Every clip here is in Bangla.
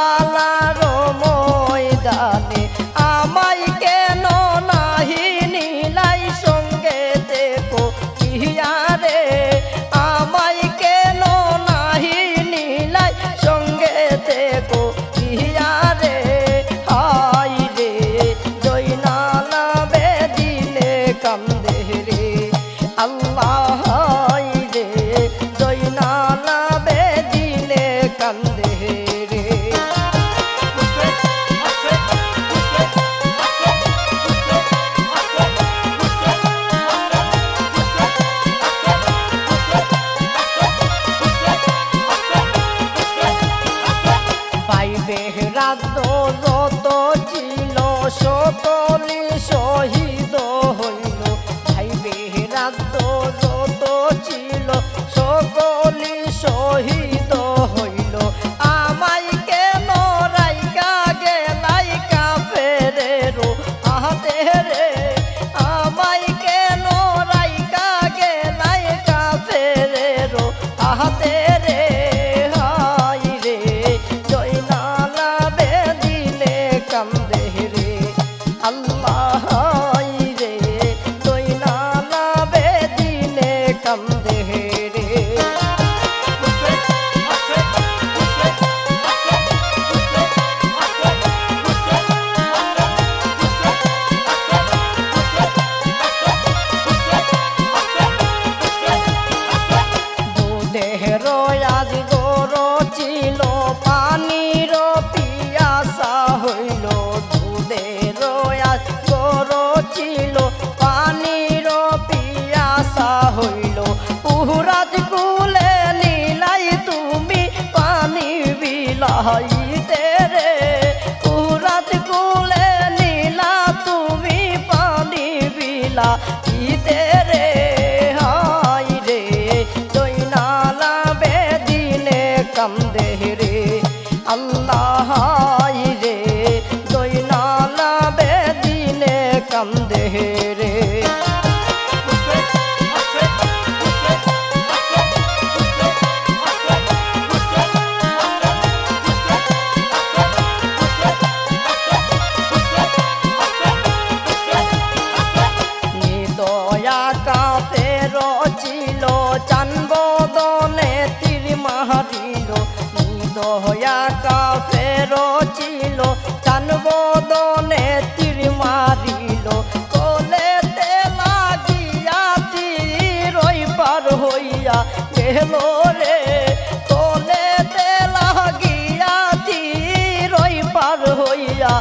বালা চলি কান্দে রে। আল্লাহ রচিল চান বদনে তীর মারিল, কলেতে লাগিয়া তীর পার হইয়া গেল রে। কলেতে লাগিয়া তীর পার হইয়া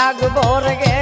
I go border agborge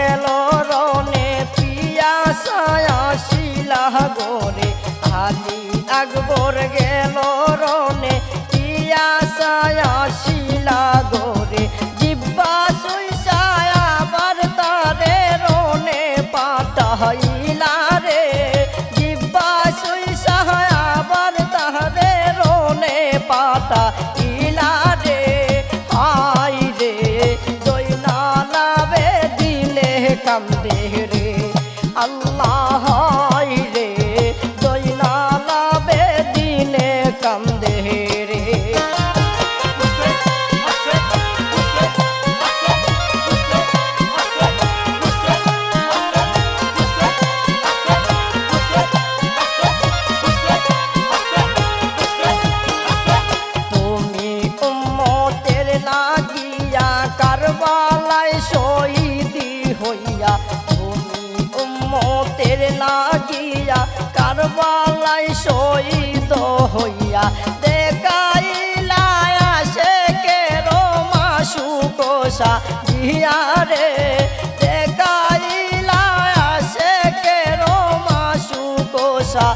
চান্দের আল্লাহ লাগিয়া কারবালাই শহীদ হইয়া। দেখাইলায়া সে কে রোমা সুকোষা দিয়া রে দেখাইলায়া সে কে রোমা সুকোষা